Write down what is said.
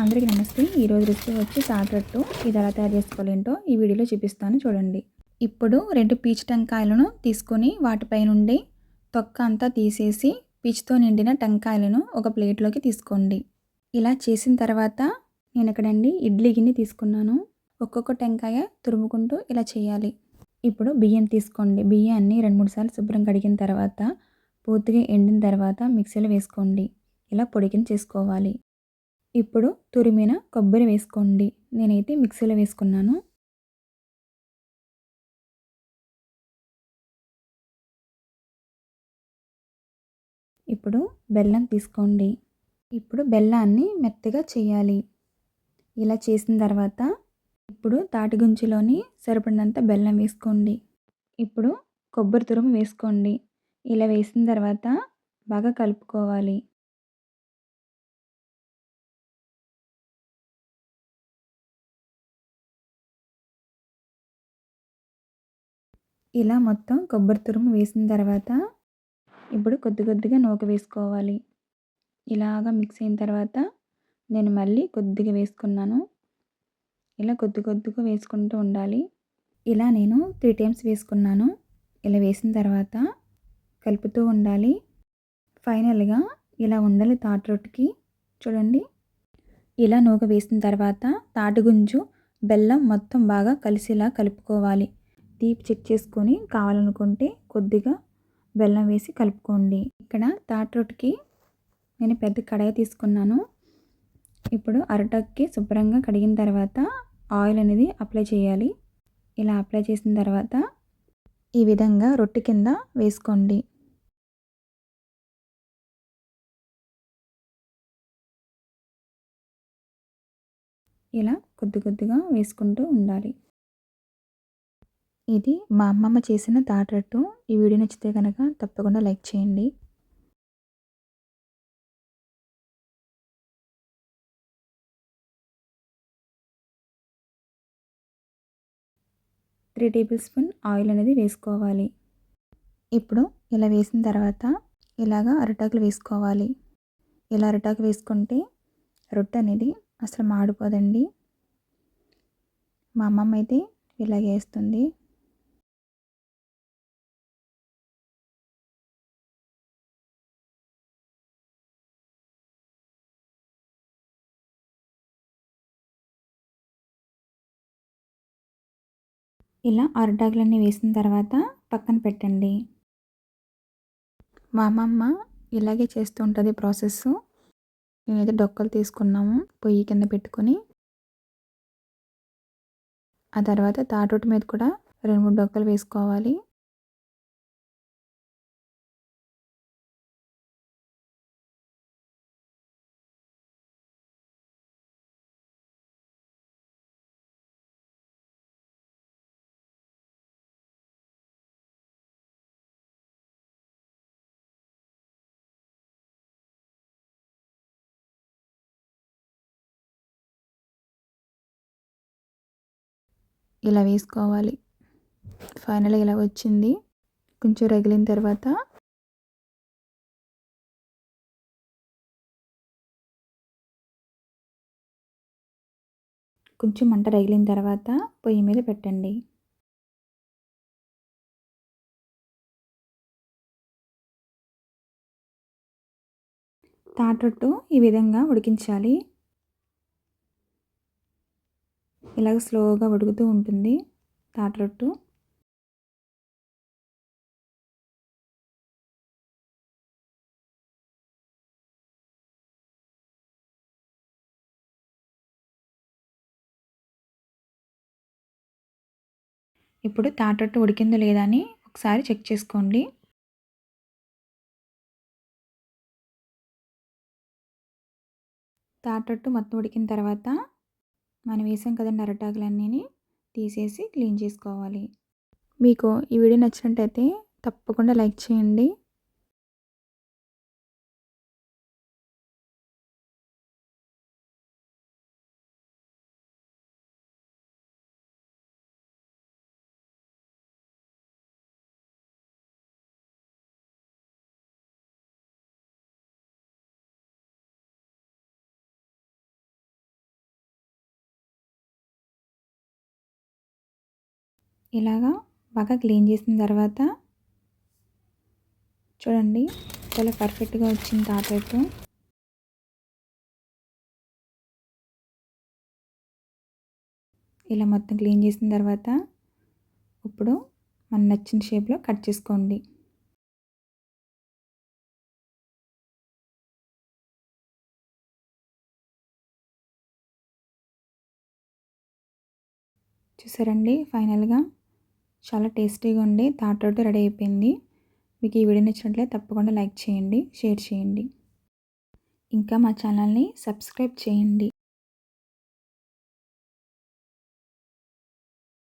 అందరికీ నమస్తే. ఈరోజు రెసిపీ వచ్చి తాటట్టు ఇది ఎలా తయారు చేసుకోవాలేంటో ఈ వీడియోలో చూపిస్తాను చూడండి. ఇప్పుడు రెండు పీచు టెంకాయలను తీసుకొని వాటిపై నుండి తొక్క అంతా తీసేసి పీచుతో నిండిన టెంకాయలను ఒక ప్లేట్లోకి తీసుకోండి. ఇలా చేసిన తర్వాత నేను ఇక్కడండి ఇడ్లీ గిన్నె తీసుకున్నాను. ఒక్కొక్క టెంకాయ తురుముకుంటూ ఇలా చేయాలి. ఇప్పుడు బియ్యం తీసుకోండి. బియ్యాన్ని రెండు మూడు సార్లు శుభ్రం కడిగిన తర్వాత పూర్తిగా ఎండిన తర్వాత మిక్సీలో వేసుకోండి. ఇలా పొడికిన చేసుకోవాలి ఇప్పుడు తురిమిన కొబ్బరి వేసుకోండి. నేనైతే మిక్సీలో వేసుకున్నాను. ఇప్పుడు బెల్లం తీసుకోండి. ఇప్పుడు బెల్లాన్ని మెత్తగా చేయాలి. ఇలా చేసిన తర్వాత ఇప్పుడు తాటి గుంచులోని సరిపడినంత బెల్లం వేసుకోండి. ఇప్పుడు కొబ్బరి తురుము వేసుకోండి. ఇలా వేసిన తర్వాత బాగా కలుపుకోవాలి. ఇలా మొత్తం కొబ్బరి తురుము వేసిన తర్వాత ఇప్పుడు కొద్ది కొద్దిగా నూక వేసుకోవాలి. ఇలాగా మిక్స్ అయిన తర్వాత నేను మళ్ళీ కొద్దిగా వేసుకున్నాను. ఇలా కొద్ది కొద్దిగా వేసుకుంటూ ఉండాలి. ఇలా నేను త్రీ టైమ్స్ వేసుకున్నాను. ఇలా వేసిన తర్వాత కలుపుతూ ఉండాలి. ఫైనల్గా ఇలా ఉండాలి తాటి రొట్టెకి చూడండి. ఇలా నూక వేసిన తర్వాత తాటిగుంజు బెల్లం మొత్తం బాగా కలిసిలా కలుపుకోవాలి. తీపి చెక్ చేసుకొని కావాలనుకుంటే కొద్దిగా బెల్లం వేసి కలుపుకోండి. ఇక్కడ తాటి రొట్టెకి నేను పెద్ద కడాయి తీసుకున్నాను. ఇప్పుడు అరటక్కి శుభ్రంగా కడిగిన తర్వాత ఆయిల్ అనేది అప్లై చేయాలి. ఇలా అప్లై చేసిన తర్వాత ఈ విధంగా రొట్టె కింద వేసుకోండి. ఇలా కొద్ది కొద్దిగా వేసుకుంటూ ఉండాలి. ఇది మా అమ్మమ్మ చేసిన తాటట్టు ఈ వీడియో నచ్చితే కనుక తప్పకుండా లైక్ చేయండి. త్రీ టేబుల్ స్పూన్ ఆయిల్ అనేది వేసుకోవాలి. ఇప్పుడు ఇలా వేసిన తర్వాత ఇలాగా అరిటాకులు వేసుకోవాలి. ఇలా అరిటాకు వేసుకుంటే రొట్టె అనేది అసలు మాడిపోదండి. మా అమ్మమ్మ అయితే ఇలాగే వేస్తుంది. ఇలా అరిటాకులన్నీ వేసిన తర్వాత పక్కన పెట్టండి. మా అమ్మమ్మ ఇలాగే చేస్తూ ఉంటుంది ప్రాసెస్. నేనైతే డొక్కలు తీసుకున్నాము పొయ్యి కింద పెట్టుకొని. ఆ తర్వాత తాటొట్టు మీద కూడా రెండు మూడు డొక్కలు వేసుకోవాలి. ఇలా వేసుకోవాలి. ఫైనల్గా ఇలా వచ్చింది. కొంచెం రగిలిన తర్వాత కొంచెం మంట రగిలిన తర్వాత పొయ్యి మీద పెట్టండి. తాటొట్టు ఈ విధంగా ఉడికించాలి. ఇలాగ స్లోగా ఉడుకుతూ ఉంటుంది తాటరొట్టు ఇప్పుడు తాటట్టు ఉడికిందో లేదా అని ఒకసారి చెక్ చేసుకోండి. తాటట్టు మొత్తం ఉడికిన తర్వాత మనం వేసాం కదండి అరటాకులన్నీ తీసేసి క్లీన్ చేసుకోవాలి. మీకు ఈ వీడియో నచ్చినట్టయితే తప్పకుండా లైక్ చేయండి. ఇలాగా బాగా క్లీన్ చేసిన తర్వాత చూడండి చాలా పర్ఫెక్ట్గా వచ్చింది తాతయ్యతో ఇలా మొత్తం క్లీన్ చేసిన తర్వాత ఇప్పుడు మన నచ్చిన షేప్లో కట్ చేసుకోండి. చూసారండి ఫైనల్గా చాలా టేస్టీగా ఉండి తాటోటి రెడీ అయిపోయింది. మీకు ఈ వీడియో నచ్చినట్లయితే తప్పకుండా లైక్ చేయండి షేర్ చేయండి. ఇంకా మా ఛానల్ని సబ్స్క్రైబ్ చేయండి.